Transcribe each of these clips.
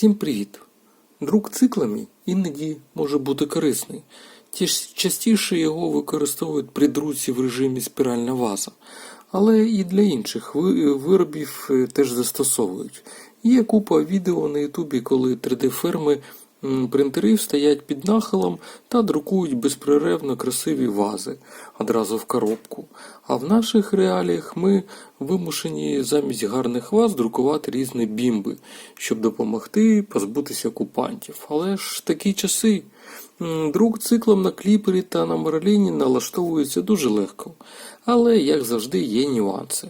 Всім привіт! Друк циклами іноді може бути корисний. Частіше його використовують при друці в режимі спіральна ваза, але і для інших виробів е, теж застосовують. Є купа відео на Ютубі, коли 3D-ферми м, принтерів стоять під нахилом та друкують безперервно красиві вази одразу в коробку. А в наших реаліях ми вимушені замість гарних ваз друкувати різні бімби, щоб допомогти позбутися окупантів. Але ж такі часи. Друк циклом на кліпері та на Мерліні налаштовується дуже легко, але, як завжди, є нюанси.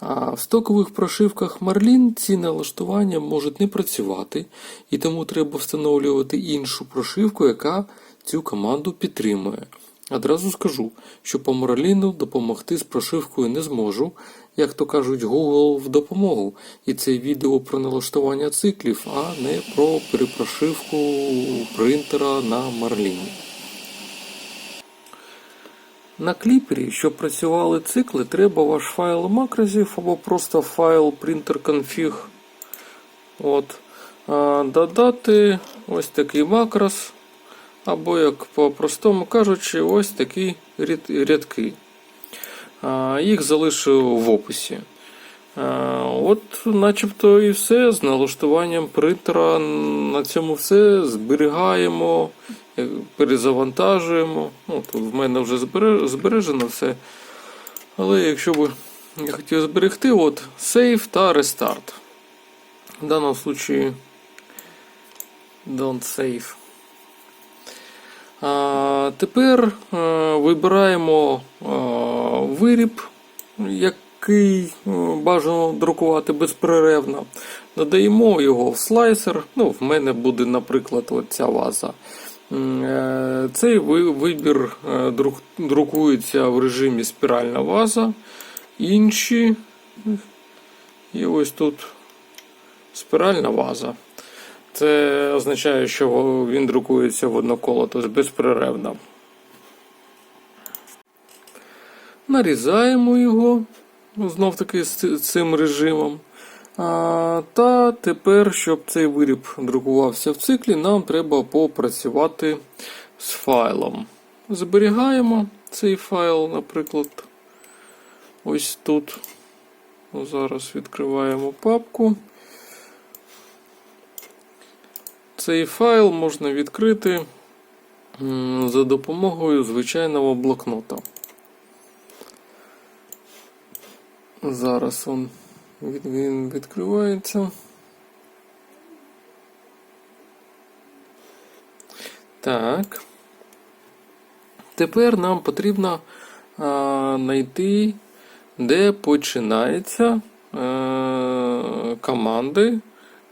А в стокових прошивках Marlin ці налаштування можуть не працювати, і тому треба встановлювати іншу прошивку, яка цю команду підтримує. Одразу скажу, що по Marlin допомогти з прошивкою не зможу, як то кажуть, Google в допомогу. І це відео про налаштування циклів, а не про перепрошивку принтера на Marlin. На кліпері, щоб працювали цикли, треба ваш файл макросів або просто файл printer.config. От. Додати ось такий макрос, або, як по-простому кажучи, ось такі рядки. Їх залишу в описі. От, начебто, і все. З налаштуванням принтера на цьому все. Зберігаємо, перезавантажуємо. Ну, тут в мене вже збережено все. Але якщо б я хотів зберегти, от Save та Restart. В даному случаї Don't Save. А, тепер е, вибираємо е, виріб, який е, бажано друкувати безперервно. Додаємо його в слайсер. Ну, в мене буде, наприклад, от ця ваза. Е, Цей вибір е, друкується в режимі спіральна ваза. Інші. І ось тут спіральна ваза. Це означає, що він друкується в одно коло, тобто безперервно. Нарізаємо його знов таки з цим режимом. Та тепер, щоб цей виріб друкувався в циклі, нам треба попрацювати з файлом. Зберігаємо цей файл, наприклад, ось тут. Зараз відкриваємо папку. Цей файл можна відкрити за допомогою звичайного блокнота. Зараз он, він відкривається. Так. Тепер нам потрібно а, знайти, де починаються е, команди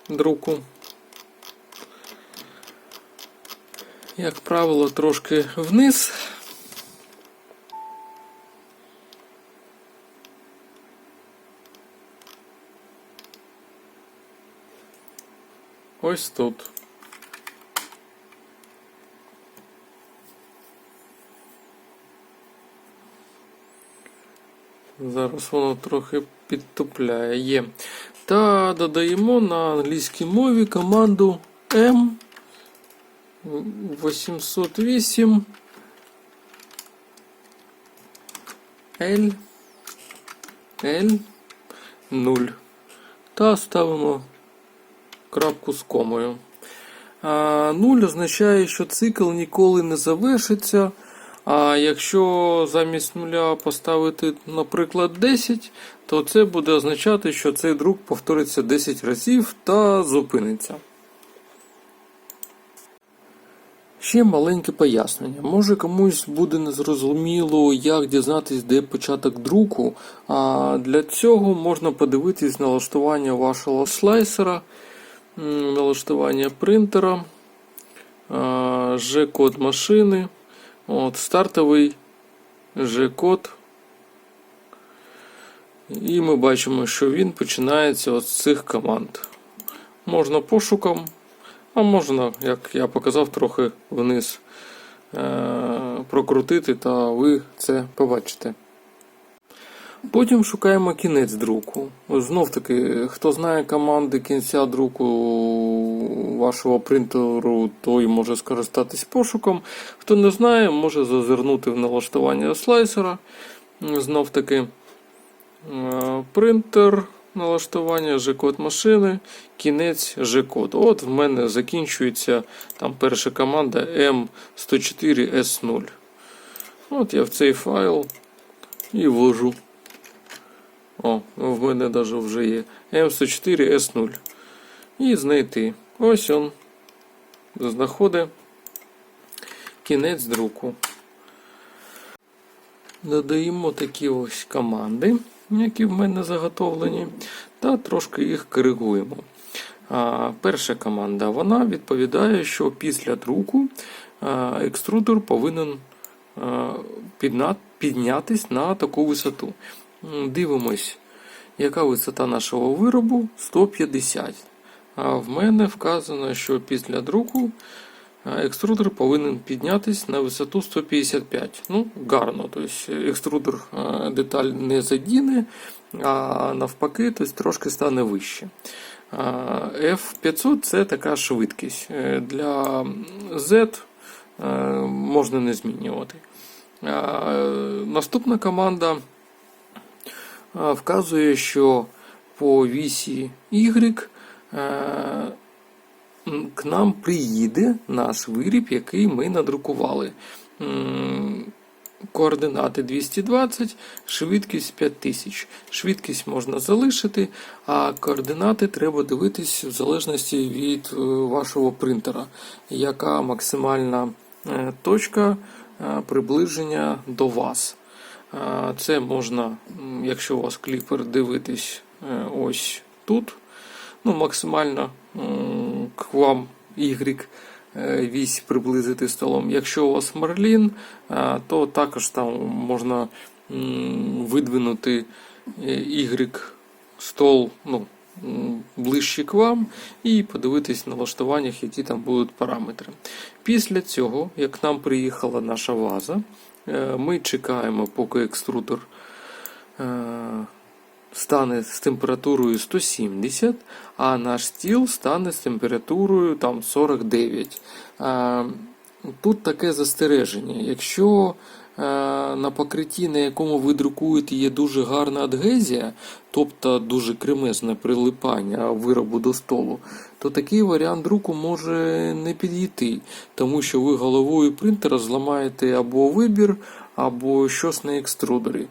друку. Як правило, трошки вниз. Ось тут. Зараз воно трохи підтупляє. Є. Та додаємо на англійській мові команду M 808 L L 0 та ставимо крапку з комою. А, 0 означає, що цикл ніколи не завершиться. А якщо замість нуля поставити, наприклад, 10, то це буде означати, що цей друк повториться 10 разів та зупиниться. Ще маленьке пояснення. Може комусь буде незрозуміло, як дізнатись, де початок друку. А для цього можна подивитись налаштування вашого слайсера, налаштування принтера, G-код машини, от, стартовий G-код. І ми бачимо, що він починається з цих команд. Можна пошуком. А можна, як я показав, трохи вниз е- прокрутити, та ви це побачите. Потім шукаємо кінець друку. Знов таки, хто знає команди кінця друку вашого принтеру, той може скористатись пошуком. Хто не знає, може зазирнути в налаштування слайсера. Знов таки е, принтер, налаштування, G-код машини, кінець G-код. От в мене закінчується там перша команда M104S0. От я в цей файл і вложу. О, в мене навіть вже є M104S0. І знайти. Ось он. Знаходить кінець друку. Додаємо такі ось команди, які в мене заготовлені, та трошки їх коригуємо. А, перша команда вона відповідає, що після друку а, екструдер повинен а, піднятись на таку висоту. Дивимось, яка висота нашого виробу 150. А в мене вказано, що після друку екструдер повинен піднятись на висоту 155. Ну, гарно. Тобто екструдер деталь не задіне, а навпаки, тобто трошки стане вище. F500 це така швидкість. Е, Для Z е, можна не змінювати. Наступна команда вказує, що по вісі Y е, к нам приїде наш виріб, який ми надрукували. Координати 220, швидкість 5000. Швидкість можна залишити, а координати треба дивитись в залежності від е, вашого принтера, яка максимальна е, точка приближення до вас. Це можна, якщо у вас кліпер дивитись е, ось тут, ну, максимально к вам Y е, вісь приблизити столом. Якщо у вас марлін, е, то також там можна видвинути Y стол ну, ближче к вам і подивитись на налаштуваннях, які там будуть параметри. Після цього, як нам приїхала наша ваза, ми чекаємо, поки екструдер е, стане з температурою 170, а наш стіл стане з температурою там 49. Е, Тут таке застереження. Якщо е, на покритті, на якому ви друкуєте, є дуже гарна адгезія, тобто дуже кремезне прилипання виробу до столу, то такий варіант друку може не підійти, тому що ви головою принтера зламаєте або вибір, або щось на екструдері.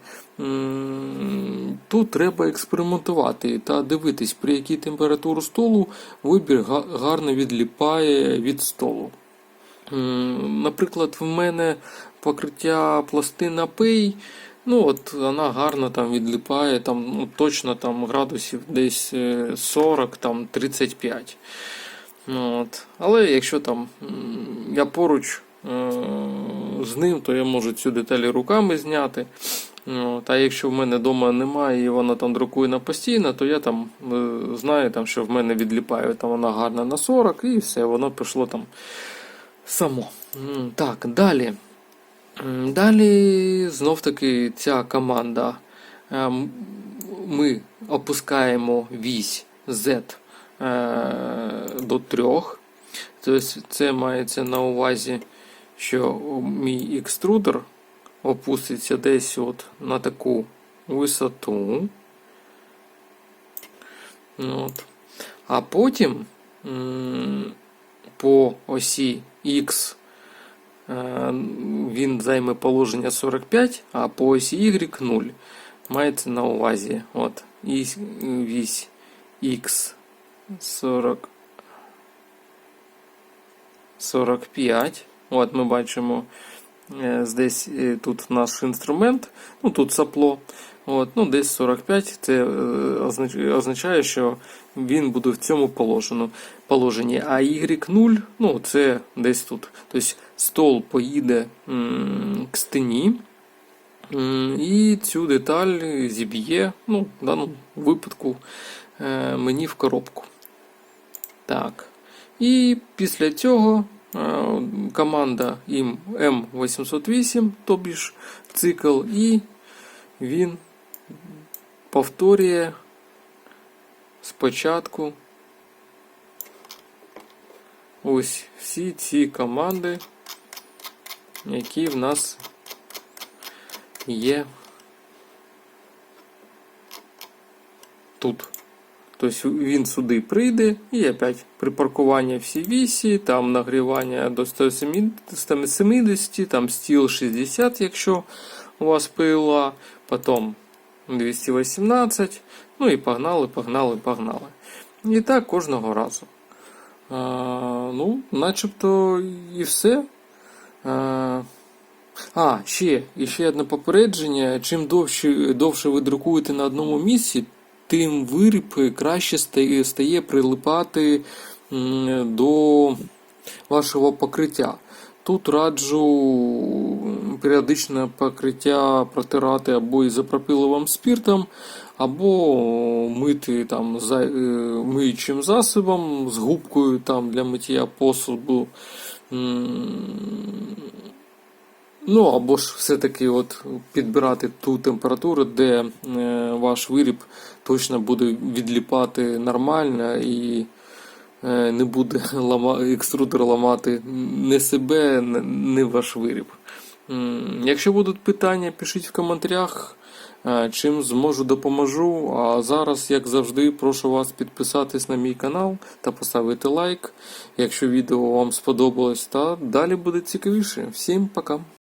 Тут треба експериментувати та дивитись, при якій температурі столу вибір гарно відліпає від столу. М, Наприклад, в мене покриття пластина пей, ну от вона гарно там відліпає, там ну, точно там градусів десь е, 40, там 35. Ну, от. Але якщо там я поруч е, з ним, то я можу цю деталі руками зняти. Ну, От, а якщо в мене вдома немає і вона там друкує на постійно, то я там е, знаю, там, що в мене відліпає там вона гарна на 40 і все, воно пішло там само. Так, далі. Далі знов таки ця команда. Ем, Ми опускаємо вісь Z е, до 3. Тобто це мається на увазі, що мій екструдер опуститься десь от на таку висоту. Ну, От. А потім по осі X е, він займе положення 45, а по осі Y 0. Мається на увазі. От, і вісь X 40, 45. От ми бачимо е, десь е, тут наш інструмент, ну тут сапло. От, ну, десь 45, це е, означає, що він буде в цьому положенні. А Y0, ну, це десь тут. Тобто стол поїде м, к стіні, і цю деталь зіб'є, ну, в даному випадку, е, мені в коробку. Так. І після цього е, команда ім М808, тобі ж цикл, і він повторює спочатку ось всі ці команди, які в нас є тут. Тобто він сюди прийде і опять припаркування всі вісі, там нагрівання до 170, 170 там стіл 60, якщо у вас пила, потім 218, ну і погнали, погнали, погнали. І так кожного разу. А, ну, начебто і все. А, а, ще, і ще одне попередження. Чим довше, довше ви друкуєте на одному місці, тим виріб краще стає, стає прилипати до вашого покриття. Тут раджу періодичне покриття протирати або ізопропиловим спіртом, або мити там е, миючим засобом з губкою там для миття посуду. Ну, або ж все-таки от підбирати ту температуру, де е, ваш виріб точно буде відліпати нормально і не буде екструдер ламати не себе, не- не ваш виріб. Якщо будуть питання, пишіть в коментарях. Е, Чим зможу допоможу. А зараз, як завжди, прошу вас підписатись на мій канал та поставити лайк, якщо відео вам сподобалось. Та далі буде цікавіше. Всім пока!